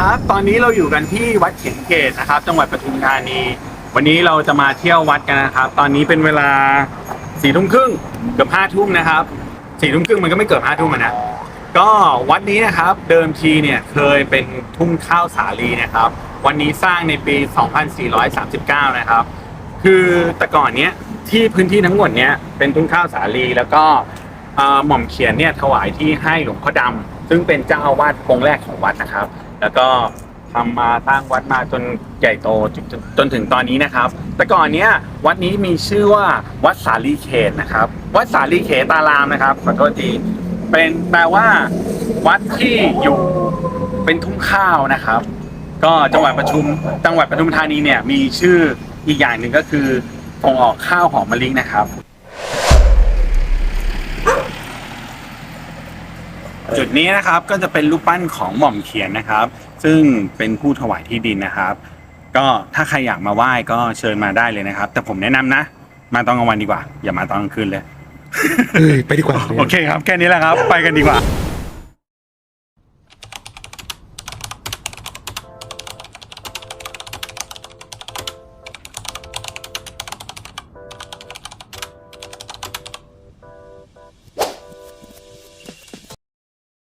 ครับ ตอนนี้เราอยู่กันที่วัดเขียนเกตนะครับ จังหวัดปทุมธานี วันนี้เราจะมาเที่ยววัดกันนะครับ ตอนนี้เป็นเวลาสี่ทุ่มครึ่งเกือบห้าทุ่มนะครับสี่ทุ่มครึ่งมันก็ไม่เกือบห้าทุ่มนะ ก็วัดนี้นะครับเดิมทีเนี่ยเคยเป็นทุ่งข้าวสาลีนะครับ วันนี้สร้างในปี 2439 นะครับ คือแต่ก่อนเนี้ยที่พื้นที่ทั้งหมดเนี้ยเป็นทุ่งข้าวสาลีแล้วก็หม่อมเขียนเนี่ยถวายที่ให้หลวงพ่อดำ ซึ่งเป็นเจ้าอาวาสองค์แรกของวัดนะครับ แล้วก็ทำมาสร้างวัดมาจนใหญ่โตจนจนจนถึงตอนนี้นะครับ แต่ก่อนเนี้ยวัดนี้มีชื่อว่าวัดสาลีเขตนะครับ วัดสาลีเขตารามนะครับขอโทษทีเป็นแปลว่า วัดที่อยู่เป็นทุ่งข้าวนะครับ ก็จังหวัดปทุมจังหวัดปทุมธานีเนี่ยมีชื่ออีกอย่างหนึ่งก็คือส่งออกข้าวหอมมะลินะครับ จุดนี้นะครับก็จะเป็นรูปปั้นของหม่อมเขียนนะครับ ซึ่งเป็นผู้ถวายที่ดินนะครับ ก็ถ้าใครอยากมาไหว้ก็เชิญมาได้เลยนะครับ แต่ผมแนะนำนะ มาตอนกลางวันดีกว่า อย่ามาตอนกลางคืนเลย เอ้ยไปดีกว่า โอเคครับ แค่นี้แหละครับ ไปกันดีกว่า